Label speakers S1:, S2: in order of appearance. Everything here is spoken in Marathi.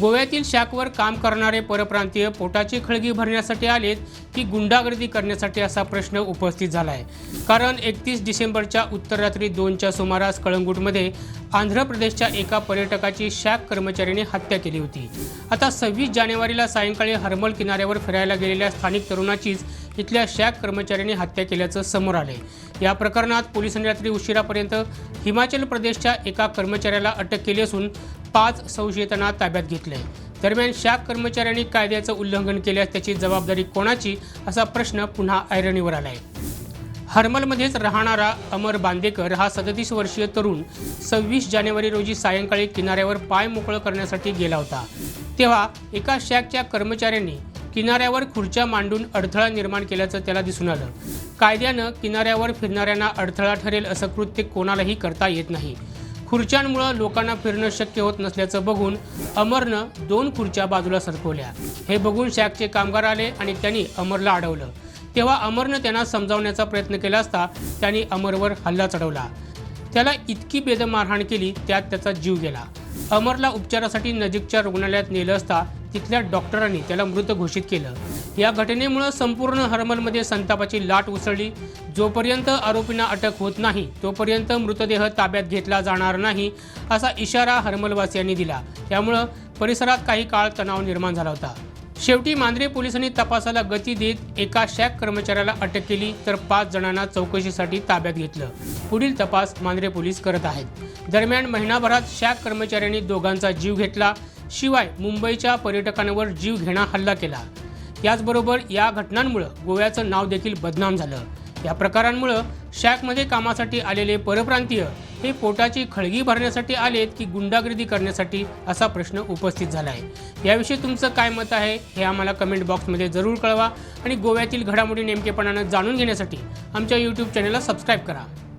S1: गोव्यातील शॅकवर काम करणारे परप्रांतीय पोटाची खळगी भरण्यासाठी आलेत की गुंडागर्दी करण्यासाठी असा प्रश्न उपस्थित झाला आहे कारण एकतीस डिसेंबरच्या उत्तररात्री दोनच्या सुमारास कळंगूटमध्ये आंध्र प्रदेशच्या एका पर्यटकाची शॅक कर्मचाऱ्याने हत्या केली होती. आता सव्वीस जानेवारीला सायंकाळी हरमल किनाऱ्यावर फिरायला गेलेल्या स्थानिक तरुणाचीच इथल्या शॅक कर्मचाऱ्यांनी हत्या केल्याचं समोर आले या प्रकरणात पोलिसांनी रात्री उशिरापर्यंत हिमाचल प्रदेशच्या एका कर्मचाऱ्याला अटक केली असून पाच संशयितांना ताब्यात घेतले. दरम्यान शॅक कर्मचाऱ्यांनी कायद्याचं उल्लंघन केल्यास त्याची जबाबदारी कोणाची? असा प्रश्न पुन्हा ऐरणीवर आला आहे हरमलमध्येच राहणारा अमर बांदेकर हा सदतीस वर्षीय तरुण सव्वीस जानेवारी रोजी सायंकाळी किनाऱ्यावर पाय मोकळं करण्यासाठी गेला होता. तेव्हा एका शॅकच्या कर्मचाऱ्यांनी किनाऱ्यावर खुर्च्या मांडून अडथळा निर्माण केल्याचं त्याला दिसून आलं. कायद्यानं किनाऱ्यावर फिरणाऱ्यांना अडथळा ठरेल असं कृत्य कोणालाही करता येत नाही. खुर्च्यांमुळं लोकांना फिरणं शक्य होत नसल्याचं बघून अमरनं दोन खुर्च्या बाजूला सरकवल्या. हे बघून शॅकचे कामगार आले आणि त्यांनी अमरला अडवलं. तेव्हा अमरनं त्यांना समजावण्याचा प्रयत्न केला असता त्यांनी अमरवर हल्ला चढवला. त्याला इतकी बेदम मारहाण केली त्यात त्याचा जीव गेला. अमरला उपचारासाठी नजीकच्या रुग्णालयात नेलं असता तिथल्या डॉक्टरांनी त्याला मृत घोषित केलं. या घटनेमुळं संपूर्ण हरमलमध्ये संतापाची लाट उसळली. जोपर्यंत आरोपींना अटक होत नाही तोपर्यंत मृतदेह ताब्यात घेतला जाणार नाही असा इशारा हरमलवासियांनी दिला. त्यामुळं परिसरात काही काळ तणाव निर्माण झाला होता. शेवटी मांद्रे पोलिसांनी तपासाला गती देत एका शॅक कर्मचाऱ्याला अटक केली तर पाच जणांना चौकशीसाठी ताब्यात घेतलं. पुढील तपास मांद्रे पोलीस करत आहेत. दरम्यान महिनाभरात शॅक कर्मचाऱ्यांनी दोघांचा जीव घेतला. शिवाय मुंबईच्या पर्यटकांवर जीव घेणा हल्ला केला. याचबरोबर या घटनांमुळं गोव्याचं नाव देखील बदनाम झालं. या प्रकारांमुळं शॅकमध्ये कामासाठी आलेले परप्रांतीय हे पोटाची खळगी भरण्यासाठी आलेत की गुंडागिरी करण्यासाठी असा प्रश्न उपस्थित झाला आहे याविषयी तुमचं काय मत आहे हे आम्हाला कमेंट बॉक्समध्ये जरूर कळवा आणि गोव्यातील घडामोडी नेमकेपणानं जाणून घेण्यासाठी आमच्या यूट्यूब चॅनलला सबस्क्राईब करा.